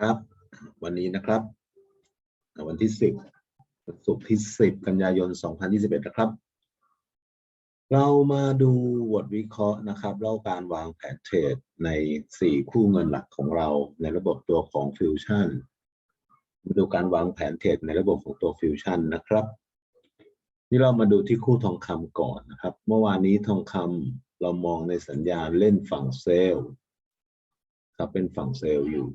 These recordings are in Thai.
ครับ วันนี้นะครับ วันที่สิบวันศุกร์ที่สิบกันยายนสองพันยี่สิบเอ็ดนะครับ เรามาดูบทวิเคราะห์นะครับเล่าการวางแผนเทรดในสี่คู่เงินหลักของเราในระบบตัวของฟิวชั่นมาดูการวางแผนเทรดในระบบของตัวฟิวชั่นนะครับ นี่เรามาดูที่คู่ทองคำก่อนนะครับ เมื่อวานนี้ทองคำเรามองในสัญญาณเล่นฝั่งเซลล์ครับเป็นฝั่งเซลล์อยู่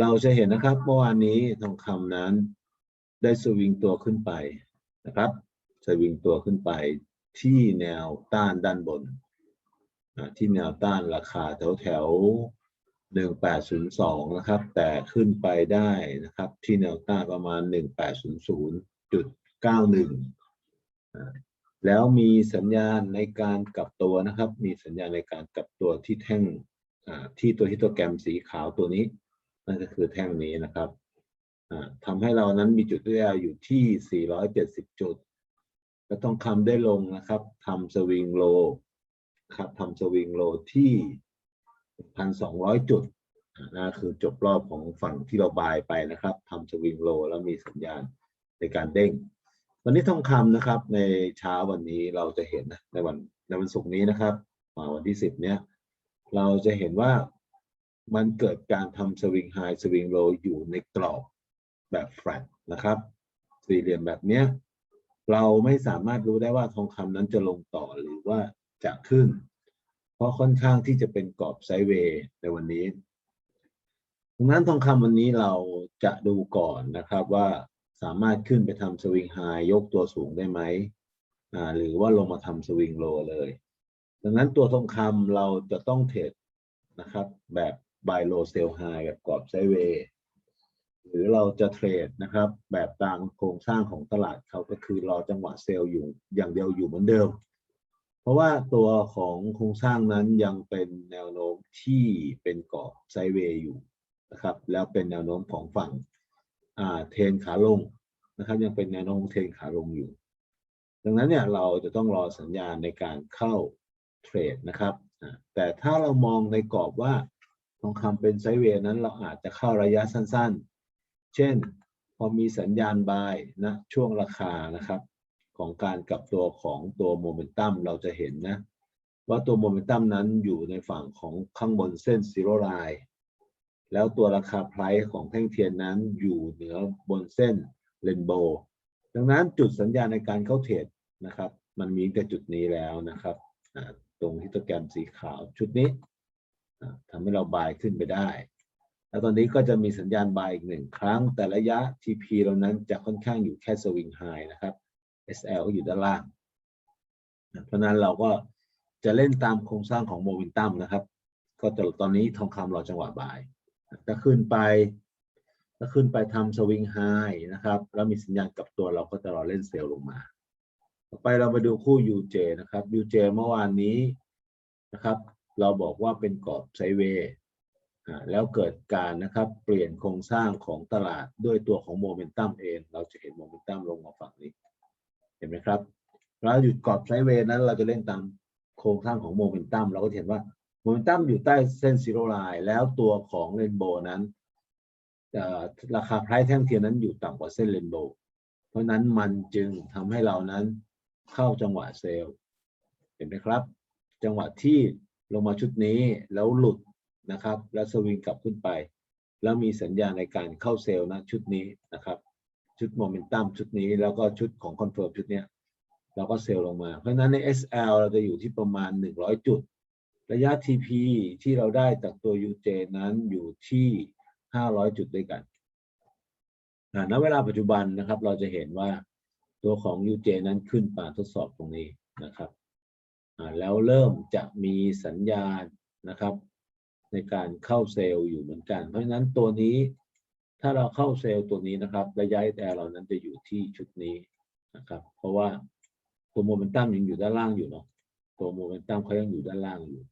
เราจะเห็นนะครับเมื่อวานนี้ทองคำนั้นได้สวิงตัวขึ้นไปนะครับสวิงตัวขึ้นไปที่แนวต้านด้านบนที่แนวต้านราคาแถวแถวหนึ่งแปดศูนะครับ แต่ขึ้นไปได้นะครับ ที่แนวต้านประมาณหนึ่งแปดศูนย์ศูนย์จุดเก้าหนึ่งแล้วมีสัญญาณในการกลับตัวนะครับ มีสัญญาณในการกลับตัวที่แท่งที่ตัวฮิโตแกรมสีขาวตัวนี้ นั่นก็คือแท่งนี้นะครับอ่าทำให้เรานั้นมีจุดเรียอยู่ที่ 470 จุด ก็ต้องคำได้ลงนะครับทำสวิงโลครับทำสวิงโลที่ 1,200 จุดอ่านั่นคือจบรอบของฝั่งที่เราบายไปนะครับทำสวิงโลแล้วมีสัญญาณในการเด้ง วันนี้ทองคำนะครับในเช้าวันนี้เราจะเห็นนะในวันในวันศุกร์นี้นะครับมาวันที่ 10 เนี้ยเราจะเห็นว่า มันเกิดการทำสวิงไฮสวิงโลอยู่ในกรอบแบบแฟลตนะครับ สี่เหลี่ยมแบบเนี้ยเราไม่สามารถรู้ได้ว่าทองคำนั้นจะลงต่อหรือว่าจะขึ้น เพราะค่อนข้างที่จะเป็นกรอบไซด์เวย์ในวันนี้ดังนั้นทองคำวันนี้เราจะดูก่อนนะครับว่าสามารถขึ้นไปทำสวิงไฮยกตัวสูงได้ไหมอ่าหรือว่าลงมาทำสวิงโลเลย ดังนั้นตัวทองคำเราจะต้องเทรดนะครับ แบบ buy low sell high แบบกรอบไซเวย์หรือเราจะเทรดนะครับ แบบตามโครงสร้างของตลาดเขาก็คือรอจังหวะเซลล์อยู่อย่างเดียวอยู่เหมือนเดิม เพราะว่าตัวของโครงสร้างนั้นยังเป็นแนวโน้มที่เป็นกรอบไซเวย์อยู่นะครับ แล้วเป็นแนวโน้มของฝั่งอ่าเทนขาลงนะครับ ยังเป็นแนวโน้มเทนขาลงอยู่ ดังนั้นเนี่ยเราจะต้องรอสัญญาณในการเข้าเทรดนะครับ แต่ถ้าเรามองในกรอบว่า ทองคำเป็นไซเวย์นั้นเราอาจจะเข้าระยะสั้นๆ เช่น พอมีสัญญาณบายนะช่วงราคานะครับของการกลับตัวของตัวโมเมนตัมเราจะเห็นนะ ว่าตัวโมเมนตัมนั้นอยู่ในฝั่งของข้างบนเส้นซีโร่ไลน์แล้วตัวราคาไพรซ์ของแท่งเทียนนั้นอยู่เหนือบนเส้นเรนโบว์ดังนั้นจุดสัญญาณในการเข้าเทรดนะครับ มันมีแต่จุดนี้แล้วนะครับ ตรงฮิสโตแกรมสีขาวชุดนี้ อ่าทำให้เราบายขึ้นไปได้ แล้วตอนนี้ก็จะมีสัญญาณบายอีกหนึ่งครั้ง แต่ระยะ TP เรานั้นจะค่อนข้างอยู่แค่สวิงไฮนะครับ SL ก็อยู่ด้านล่าง เพราะนั้นเราก็จะเล่นตามโครงสร้างของโมเมนตัมนะครับ ก็จะตอนนี้ทองคำรอจังหวะบ่ายถ้าขึ้นไปถ้าขึ้นไปทำสวิงไฮนะครับ แล้วมีสัญญาณกลับตัวเราก็จะรอเล่นเซลล์ลงมา ต่อไปเรามาดูคู่ UJ นะครับ UJ เมื่อวานนี้นะครับ เราบอกว่าเป็นกรอบไซเวย์อ่าแล้วเกิดการนะครับเปลี่ยนโครงสร้างของตลาดด้วยตัวของโมเมนตัมเอง เราจะเห็นโมเมนตัมลงมาฝั่งนี้ เห็นไหมครับ เราหยุดกรอบไซเวย์นั้นเราจะเล่นตามโครงสร้างของโมเมนตัมเราก็เห็นว่าโมเมนตัมอยู่ใต้เส้นซีโร่ไลน์แล้วตัวของเรนโบว์นั้นราคาไพร์แท่งเทียนนั้นอยู่ต่ำกว่าเส้นเรนโบว์เพราะนั้นมันจึงทำให้เรานั้นเข้าจังหวะเซลล์เห็นไหมครับ จังหวะที่ ลงมาชุดนี้แล้วหลุดนะครับ แล้วสวิงกลับขึ้นไป แล้วมีสัญญาณในการเข้าเซลล์นะชุดนี้นะครับ ชุดโมเมนตัมชุดนี้แล้วก็ชุดของคอนเฟิร์มชุดเนี้ยเราก็เซลล์ลงมา เพราะฉะนั้นใน SL เราจะอยู่ที่ประมาณ 100 จุด ระยะ TP ที่เราได้จากตัว UJ นั้นอยู่ที่ 500 จุดด้วยกันณเวลาปัจจุบันนะครับ เราจะเห็นว่าตัวของ UJ นั้นขึ้นมาทดสอบตรงนี้นะครับ แล้วเริ่มจะมีสัญญาณนะครับ ในการเข้าเซลล์อยู่เหมือนกัน เพราะฉะนั้นตัวนี้ถ้าเราเข้าเซลล์ตัวนี้นะครับ ระยะแต่เรานั้นจะอยู่ที่ชุดนี้นะครับ เพราะว่าตัวโมเมนตัมยังอยู่ด้านล่างอยู่เนาะตัวโมเมนตัมเขายังอยู่ด้านล่างอยู่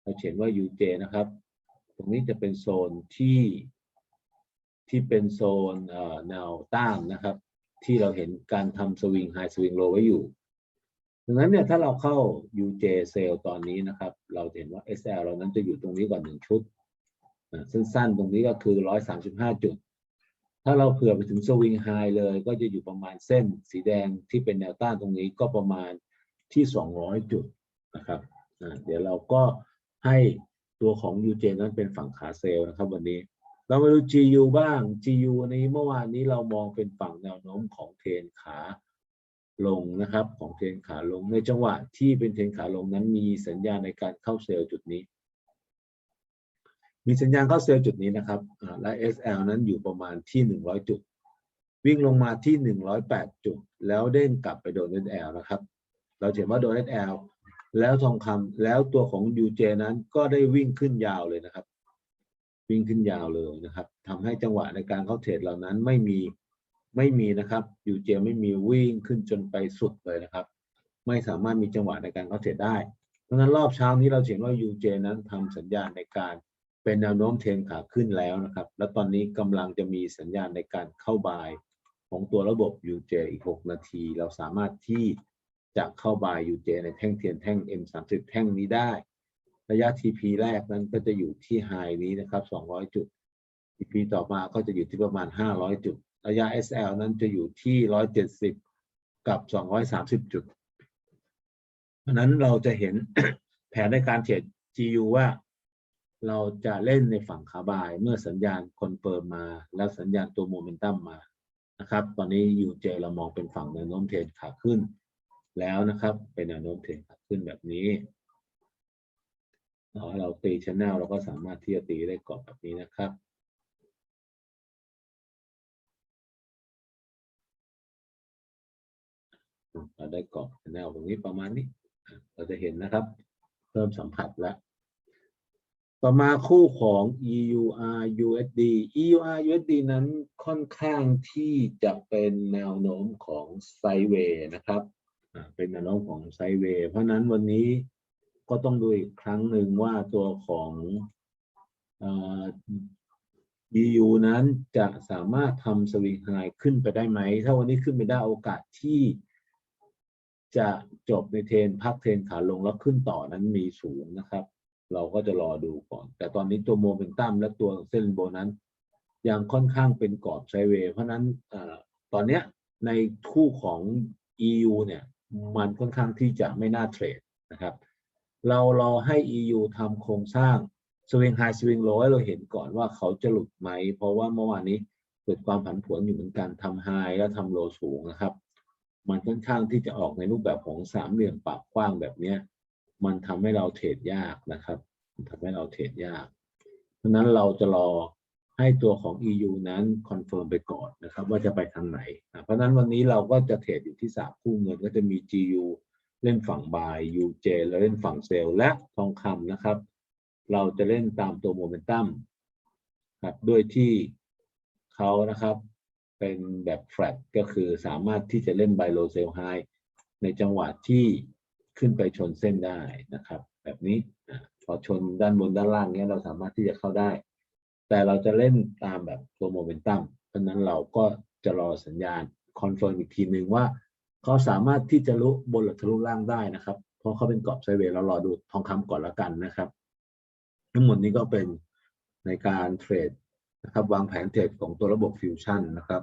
เราเขียนว่า UJ นะครับ ตรงนี้จะเป็นโซนที่ที่เป็นโซนแนวต้านนะครับ ที่เราเห็นการทำสวิงไฮสวิงโลไว้อยู่ ดังนั้นเนี่ยถ้าเราเข้า UJ เซลล์ตอนนี้นะครับ เราเห็นว่า SL เรานั้นจะอยู่ตรงนี้ก่อนหนึ่งชุดสั้นๆ ตรงนี้ก็คือร้อยสามสิบห้าจุด ถ้าเราเผื่อไปถึงสวิงไฮเลยก็จะอยู่ประมาณเส้นสีแดงที่เป็นแนวต้านตรงนี้ก็ประมาณที่สองร้อยจุดนะครับ เดี๋ยวเราก็ให้ตัวของ UJ นั้นเป็นฝั่งขาเซลล์นะครับวันนี้ เรามาดู GU บ้าง GU นี้เมื่อวานนี้เรามองเป็นฝั่งแนวโน้มของเทรนขา ลงนะครับของเทรนขาลง ในจังหวะที่เป็นเทรนขาลงนั้นมีสัญญาณในการเข้าเซลล์จุดนี้ มีสัญญาณเข้าเซลล์จุดนี้นะครับและ SL นั้นอยู่ประมาณที่ 100 จุด วิ่งลงมาที่ 108 จุด แล้วเด้งกลับไปโดน SL นะครับ เราเห็นว่าโดน SL แล้วทองคำแล้วตัวของ UJ นั้นก็ได้วิ่งขึ้นยาวเลยนะครับ วิ่งขึ้นยาวเลยนะครับทำให้จังหวะในการเข้าเทรดเหล่านั้นไม่มี ไม่มีนะครับ UJ ไม่มีวิ่งขึ้นจนไปสุดเลยนะครับ ไม่สามารถมีจังหวะในการเข้าเทรดได้ เพราะฉะนั้นรอบเช้านี้เราเห็นว่า UJ นั้นทำสัญญาณในการเป็นแนวโน้มเทรนขาขึ้นแล้วนะครับ และตอนนี้กำลังจะมีสัญญาณในการเข้าบายของตัวระบบ UJ อีก 6 นาที เราสามารถที่จะเข้าบาย UJ ในแท่งเทียนแท่ง M30 แท่งนี้ได้ ระยะ TP แรกนั้นก็จะอยู่ที่ไฮนี้นะครับ 200 จุด TP ต่อมาก็จะอยู่ที่ประมาณ 500 จุด ระยะ SL นั้นจะอยู่ที่ 170 กับ 230 จุดเพราะนั้นเราจะเห็นแผนในการเทรด GU ว่าเราจะเล่นในฝั่งขาบายเมื่อสัญญาณคอนเฟิร์มมา แล้วสัญญาณตัวโมเมนตัมมานะครับ ตอนนี้ UJ เรามองเป็นฝั่งแนวโน้มเทรนขาขึ้น แล้วนะครับ เป็นแนวโน้มเทรนขาขึ้นแบบนี้เราเราตีชแนลเราก็สามารถที่จะตีได้กรอบแบบนี้นะครับ เราได้กรอบแนลตรงนี้ประมาณนี้ เราจะเห็นนะครับ เริ่มสัมผัสแล้ว ต่อมาคู่ของ EUR USD EUR USD นั้นค่อนข้างที่จะเป็นแนวโน้มของไซเวย์นะครับ เป็นแนวโน้มของไซเวย์เพราะนั้นวันนี้ก็ต้องดูอีกครั้งหนึ่งว่าตัวของอ EU นั้นจะสามารถทำสวิงไฮขึ้นไปได้ไหม ถ้าวันนี้ขึ้นไปได้โอกาสที่ จะจบในเทรนพักเทรนขาลงแล้วขึ้นต่อนั้นมีสูงนะครับ เราก็จะรอดูก่อน แต่ตอนนี้ตัวโมเมนตัมและตัวเส้นโบนั้น ยังค่อนข้างเป็นกรอบไซเวย์เพราะนั้นออตอนเนี้ยในคู่ของ EU เนี่ยมันค่อนข้างที่จะไม่น่าเทรดนะครับ เรารอให้ EU ทำโครงสร้างสวิงไฮสวิงโลให้เราเห็นก่อนว่าเขาจะหลุดไหม เพราะว่าเมื่อวานนี้เกิดความผันผวนอยู่เหมือนกันทำไฮแล้วทำโลสูงนะครับ มันค่อนข้างที่จะออกในรูปแบบของสามเหลี่ยมปากกว้างแบบเนี้ย มันทำให้เราเทรดยากนะครับมันทำให้เราเทรดยาก เพราะฉะนั้นเราจะรอให้ตัวของ EU นั้นคอนเฟิร์มไปก่อนนะครับว่าจะไปทางไหน เพราะฉะนั้นวันนี้เราก็จะเทรดอยู่ที่สามคู่เงินก็จะมี GU เล่นฝั่งบาย UJ แล้วเล่นฝั่งเซลและทองคำนะครับ เราจะเล่นตามตัวโมเมนตัมครับด้วยที่เขานะครับ เป็นแบบแฟลตก็คือสามารถที่จะเล่น buy low sell high ในจังหวะที่ขึ้นไปชนเส้นได้นะครับ แบบนี้พอชนด้านบนด้านล่างเนี้ยเราสามารถที่จะเข้าได้ แต่เราจะเล่นตามแบบตัวโมเมนตัมเพราะนั้นเราก็จะรอสัญญาณคอนเฟิร์มอีกทีหนึ่งว่าเขาสามารถที่จะลุบนหรือทะลุล่างได้นะครับ เพราะเขาเป็นกรอบไซเวย์เรารอดูทองคำก่อนแล้วกันนะครับ ทั้งหมดนี้ก็เป็นในการเทรด นะครับวางแผนเทรดของตัวระบบฟิวชั่นนะครับ